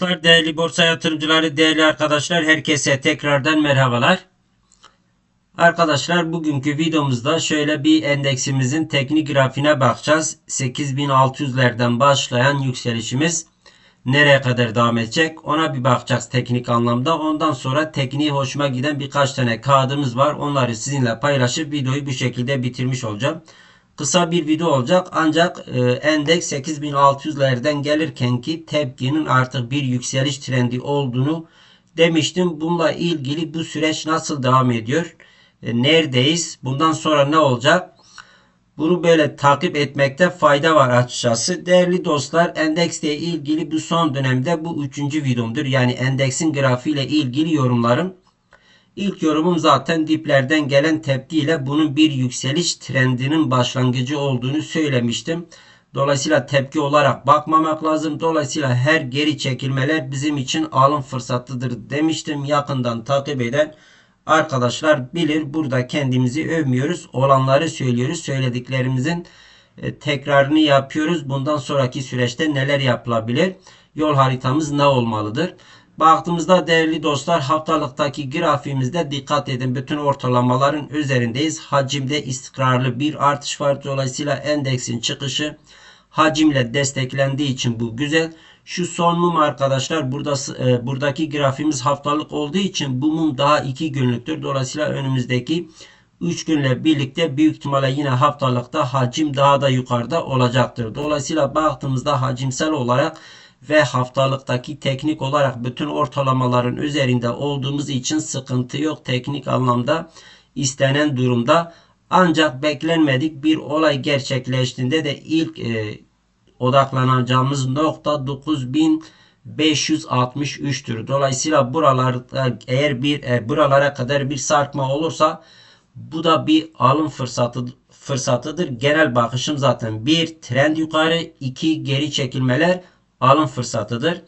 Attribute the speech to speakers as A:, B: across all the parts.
A: dostlar, değerli borsa yatırımcıları, değerli arkadaşlar, herkese tekrardan merhabalar. Arkadaşlar bugünkü videomuzda şöyle bir endeksimizin teknik grafiğine bakacağız. 8600'lerden başlayan yükselişimiz nereye kadar devam edecek ona bir bakacağız teknik anlamda. Ondan sonra tekniği hoşuma giden birkaç tane kağıdımız var. Onları sizinle paylaşıp videoyu bu şekilde bitirmiş olacağım. Kısa bir video olacak ancak e, endeks 8600'lerden gelirken ki tepkinin artık bir yükseliş trendi olduğunu demiştim. Bununla ilgili bu süreç nasıl devam ediyor? E, neredeyiz? Bundan sonra ne olacak? Bunu böyle takip etmekte fayda var açıkçası. Değerli dostlar endeksle ilgili bu son dönemde bu üçüncü videomdur. Yani endeksin grafiğiyle ilgili yorumlarım. İlk yorumum zaten diplerden gelen tepkiyle bunun bir yükseliş trendinin başlangıcı olduğunu söylemiştim. Dolayısıyla tepki olarak bakmamak lazım. Dolayısıyla her geri çekilmeler bizim için alım fırsatıdır demiştim. Yakından takip eden arkadaşlar bilir. Burada kendimizi övmüyoruz. Olanları söylüyoruz. Söylediklerimizin e, tekrarını yapıyoruz. Bundan sonraki süreçte neler yapılabilir? Yol haritamız ne olmalıdır? Baktığımızda değerli dostlar haftalıktaki grafiğimizde dikkat edin bütün ortalamaların üzerindeyiz. Hacimde istikrarlı bir artış var. Dolayısıyla endeksin çıkışı hacimle desteklendiği için bu güzel. Şu son mum arkadaşlar burada e, buradaki grafiğimiz haftalık olduğu için bu mum daha 2 günlüktür. Dolayısıyla önümüzdeki 3 günle birlikte büyük ihtimalle yine haftalıkta hacim daha da yukarıda olacaktır. Dolayısıyla baktığımızda hacimsel olarak ve haftalıktaki teknik olarak bütün ortalamaların üzerinde olduğumuz için sıkıntı yok teknik anlamda istenen durumda. Ancak beklenmedik bir olay gerçekleştiğinde de ilk e, odaklanacağımız nokta 9563'tür. Dolayısıyla buralarda eğer bir e, buralara kadar bir sarkma olursa bu da bir alım fırsatı fırsatıdır. Genel bakışım zaten bir trend yukarı, iki geri çekilmeler alım fırsatıdır.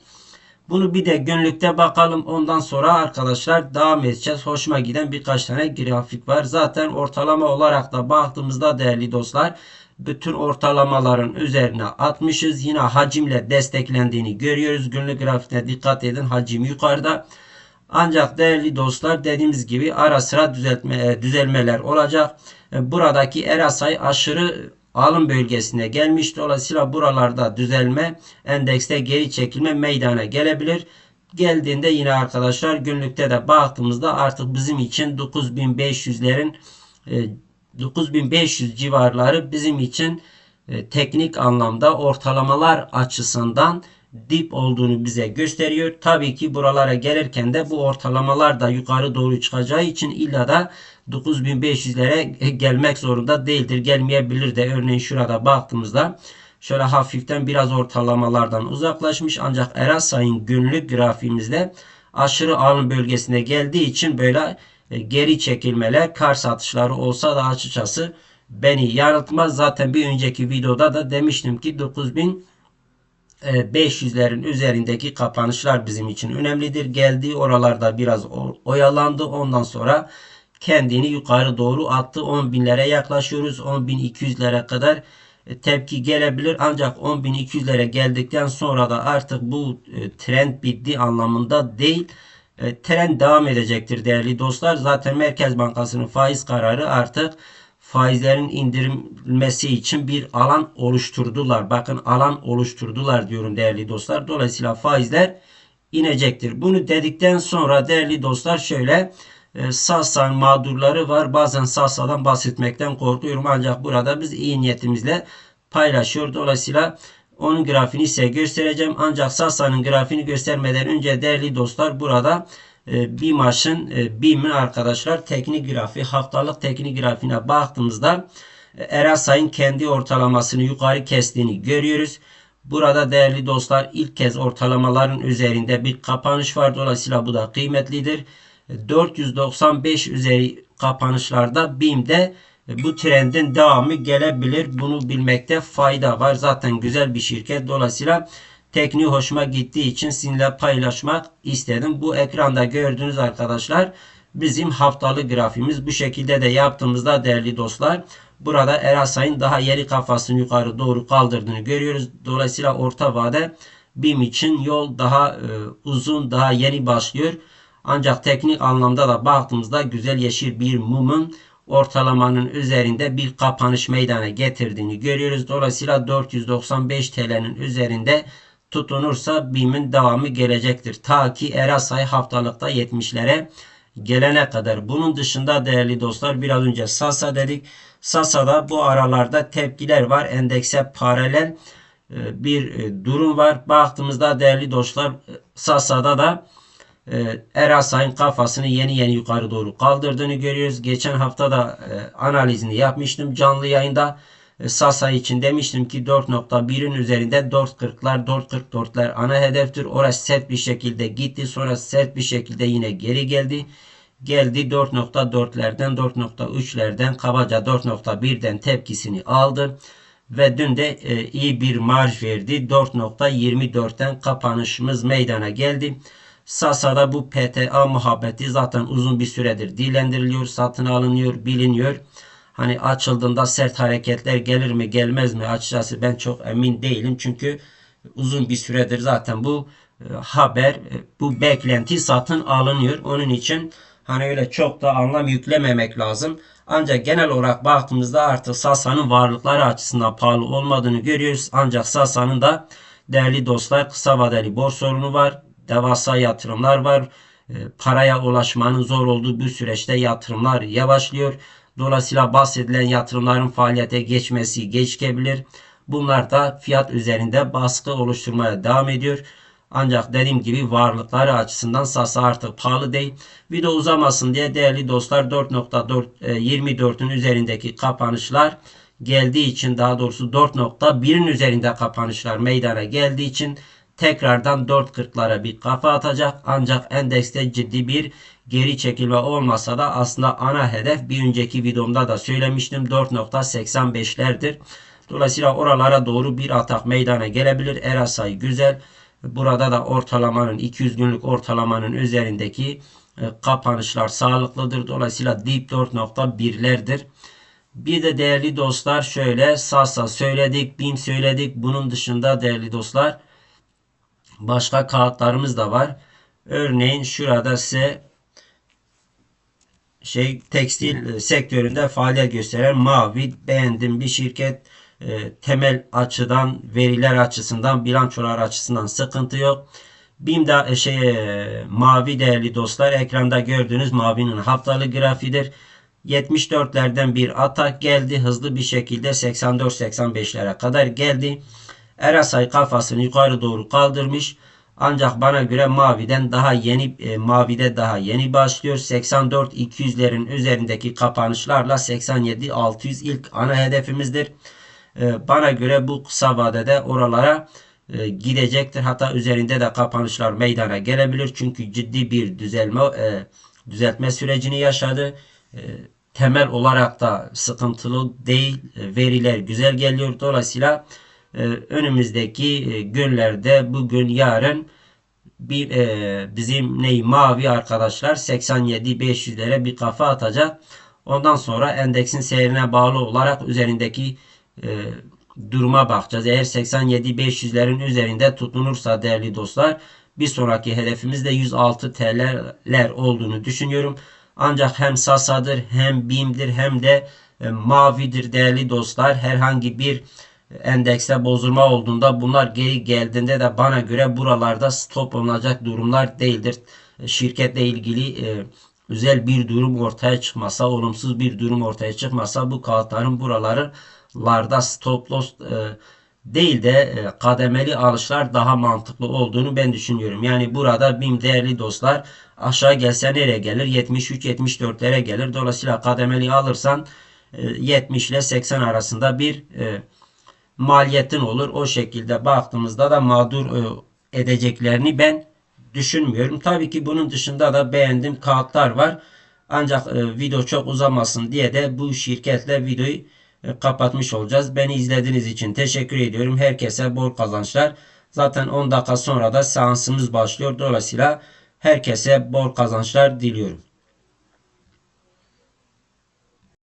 A: Bunu bir de günlükte bakalım. Ondan sonra arkadaşlar devam edeceğiz. Hoşuma giden birkaç tane grafik var. Zaten ortalama olarak da baktığımızda değerli dostlar bütün ortalamaların üzerine atmışız. Yine hacimle desteklendiğini görüyoruz. Günlük grafikte dikkat edin. Hacim yukarıda. Ancak değerli dostlar dediğimiz gibi ara sıra düzeltme, e, düzelmeler olacak. E, buradaki RSI aşırı alım bölgesine gelmiş. Dolayısıyla buralarda düzelme, endekste geri çekilme meydana gelebilir. Geldiğinde yine arkadaşlar günlükte de baktığımızda artık bizim için 9500'lerin 9500 e, civarları bizim için e, teknik anlamda ortalamalar açısından dip olduğunu bize gösteriyor. Tabii ki buralara gelirken de bu ortalamalar da yukarı doğru çıkacağı için illa da 9500'lere gelmek zorunda değildir. Gelmeyebilir de örneğin şurada baktığımızda şöyle hafiften biraz ortalamalardan uzaklaşmış ancak Erasay'ın günlük grafiğimizde aşırı alım bölgesine geldiği için böyle e, geri çekilmeler kar satışları olsa da açıkçası beni yanıltmaz. Zaten bir önceki videoda da demiştim ki 9000 500'lerin e, üzerindeki kapanışlar bizim için önemlidir. Geldiği oralarda biraz oyalandı. Ondan sonra kendini yukarı doğru attı. 10 binlere yaklaşıyoruz. 10.200'lere kadar e, tepki gelebilir. Ancak 10.200'lere geldikten sonra da artık bu e, trend bitti anlamında değil. Trend devam edecektir değerli dostlar. Zaten Merkez Bankası'nın faiz kararı artık faizlerin indirilmesi için bir alan oluşturdular. Bakın alan oluşturdular diyorum değerli dostlar. Dolayısıyla faizler inecektir. Bunu dedikten sonra değerli dostlar şöyle e, Sasa mağdurları var. Bazen Sasa'dan bahsetmekten korkuyorum. Ancak burada biz iyi niyetimizle paylaşıyor. Dolayısıyla onun grafiğini size göstereceğim. Ancak Sasa'nın grafiğini göstermeden önce değerli dostlar burada e, BİMAŞ'ın e, BİM'in arkadaşlar teknik grafiği haftalık teknik grafiğine baktığımızda e, Erasay'ın kendi ortalamasını yukarı kestiğini görüyoruz. Burada değerli dostlar ilk kez ortalamaların üzerinde bir kapanış var. Dolayısıyla bu da kıymetlidir. 495 üzeri kapanışlarda BİM'de bu trendin devamı gelebilir. Bunu bilmekte fayda var. Zaten güzel bir şirket. Dolayısıyla tekniği hoşuma gittiği için sizinle paylaşmak istedim. Bu ekranda gördüğünüz arkadaşlar bizim haftalı grafiğimiz. Bu şekilde de yaptığımızda değerli dostlar burada Erasay'ın daha yeri kafasını yukarı doğru kaldırdığını görüyoruz. Dolayısıyla orta vade BİM için yol daha e, uzun, daha yeni başlıyor. Ancak teknik anlamda da baktığımızda güzel yeşil bir mumun ortalamanın üzerinde bir kapanış meydana getirdiğini görüyoruz. Dolayısıyla 495 TL'nin üzerinde tutunursa BİM'in devamı gelecektir. Ta ki Erasay haftalıkta 70'lere gelene kadar. Bunun dışında değerli dostlar biraz önce Sasa dedik. Sasa'da bu aralarda tepkiler var. Endekse paralel e, bir e, durum var. Baktığımızda değerli dostlar Sasa'da da e, Erasay'ın kafasını yeni yeni yukarı doğru kaldırdığını görüyoruz. Geçen hafta da analizini yapmıştım canlı yayında. Sasa için demiştim ki 4.1'in üzerinde 4.40'lar 4.44'ler ana hedeftir. Orası sert bir şekilde gitti. Sonra sert bir şekilde yine geri geldi. Geldi 4.4'lerden 4.3'lerden kabaca 4.1'den tepkisini aldı. Ve dün de e, iyi bir marj verdi. 4.24'ten kapanışımız meydana geldi. Sasa'da bu PTA muhabbeti zaten uzun bir süredir dilendiriliyor, satın alınıyor, biliniyor. Hani açıldığında sert hareketler gelir mi gelmez mi açıkçası ben çok emin değilim. Çünkü uzun bir süredir zaten bu e, haber, e, bu beklenti satın alınıyor. Onun için hani öyle çok da anlam yüklememek lazım. Ancak genel olarak baktığımızda artık Sasa'nın varlıkları açısından pahalı olmadığını görüyoruz. Ancak Sasa'nın da değerli dostlar kısa vadeli borç var. Devasa yatırımlar var. E, paraya ulaşmanın zor olduğu bu süreçte yatırımlar yavaşlıyor. Dolayısıyla bahsedilen yatırımların faaliyete geçmesi gecikebilir. Bunlar da fiyat üzerinde baskı oluşturmaya devam ediyor. Ancak dediğim gibi varlıkları açısından Sasa artık pahalı değil. Video uzamasın diye değerli dostlar 4.24'ün e, üzerindeki kapanışlar geldiği için daha doğrusu 4.1'in üzerinde kapanışlar meydana geldiği için tekrardan 4.40'lara bir kafa atacak. Ancak endekste ciddi bir geri çekilme olmasa da aslında ana hedef bir önceki videomda da söylemiştim 4.85'lerdir. Dolayısıyla oralara doğru bir atak meydana gelebilir. Erasay güzel. Burada da ortalamanın 200 günlük ortalamanın üzerindeki e, kapanışlar sağlıklıdır. Dolayısıyla dip 4.1'lerdir. Bir de değerli dostlar şöyle Sasa söyledik, BİM söyledik. Bunun dışında değerli dostlar başka kağıtlarımız da var. Örneğin şurada size şey tekstil e, sektöründe faaliyet gösteren Mavi beğendim bir şirket e, temel açıdan veriler açısından bilançolar açısından sıkıntı yok. BİM'de şey e, mavi değerli dostlar ekranda gördüğünüz mavinin haftalık grafiğidir. 74'lerden bir atak geldi. Hızlı bir şekilde 84-85'lere kadar geldi. Erasay kafasını yukarı doğru kaldırmış. Ancak bana göre maviden daha yeni e, mavide daha yeni başlıyor. 84 200'lerin üzerindeki kapanışlarla 87 600 ilk ana hedefimizdir. E, bana göre bu kısa vadede oralara e, gidecektir. Hatta üzerinde de kapanışlar meydana gelebilir. Çünkü ciddi bir düzelme e, düzeltme sürecini yaşadı. E, temel olarak da sıkıntılı değil. E, veriler güzel geliyor. Dolayısıyla e, önümüzdeki e, günlerde bugün yarın bir e, bizim ney mavi arkadaşlar 87 500'lere bir kafa atacak. Ondan sonra endeksin seyrine bağlı olarak üzerindeki e, duruma bakacağız. Eğer 87 500'lerin üzerinde tutunursa değerli dostlar bir sonraki hedefimiz de 106 TL'ler olduğunu düşünüyorum. Ancak hem Sasa'dır hem BİM'dir hem de e, Mavi'dir değerli dostlar. Herhangi bir endekste bozulma olduğunda bunlar geri geldiğinde de bana göre buralarda stop olacak durumlar değildir. Şirketle ilgili e, özel bir durum ortaya çıkmasa, olumsuz bir durum ortaya çıkmasa bu kağıtların buralarda stop loss e, değil de e, kademeli alışlar daha mantıklı olduğunu ben düşünüyorum. Yani burada BİM değerli dostlar aşağı gelse nereye gelir? 73-74'lere gelir. Dolayısıyla kademeli alırsan e, 70 ile 80 arasında bir e, maliyetin olur. O şekilde baktığımızda da mağdur e, edeceklerini ben düşünmüyorum. Tabii ki bunun dışında da beğendiğim kağıtlar var. Ancak e, video çok uzamasın diye de bu şirketle videoyu e, kapatmış olacağız. Beni izlediğiniz için teşekkür ediyorum. Herkese bol kazançlar. Zaten 10 dakika sonra da seansımız başlıyor. Dolayısıyla herkese bol kazançlar diliyorum.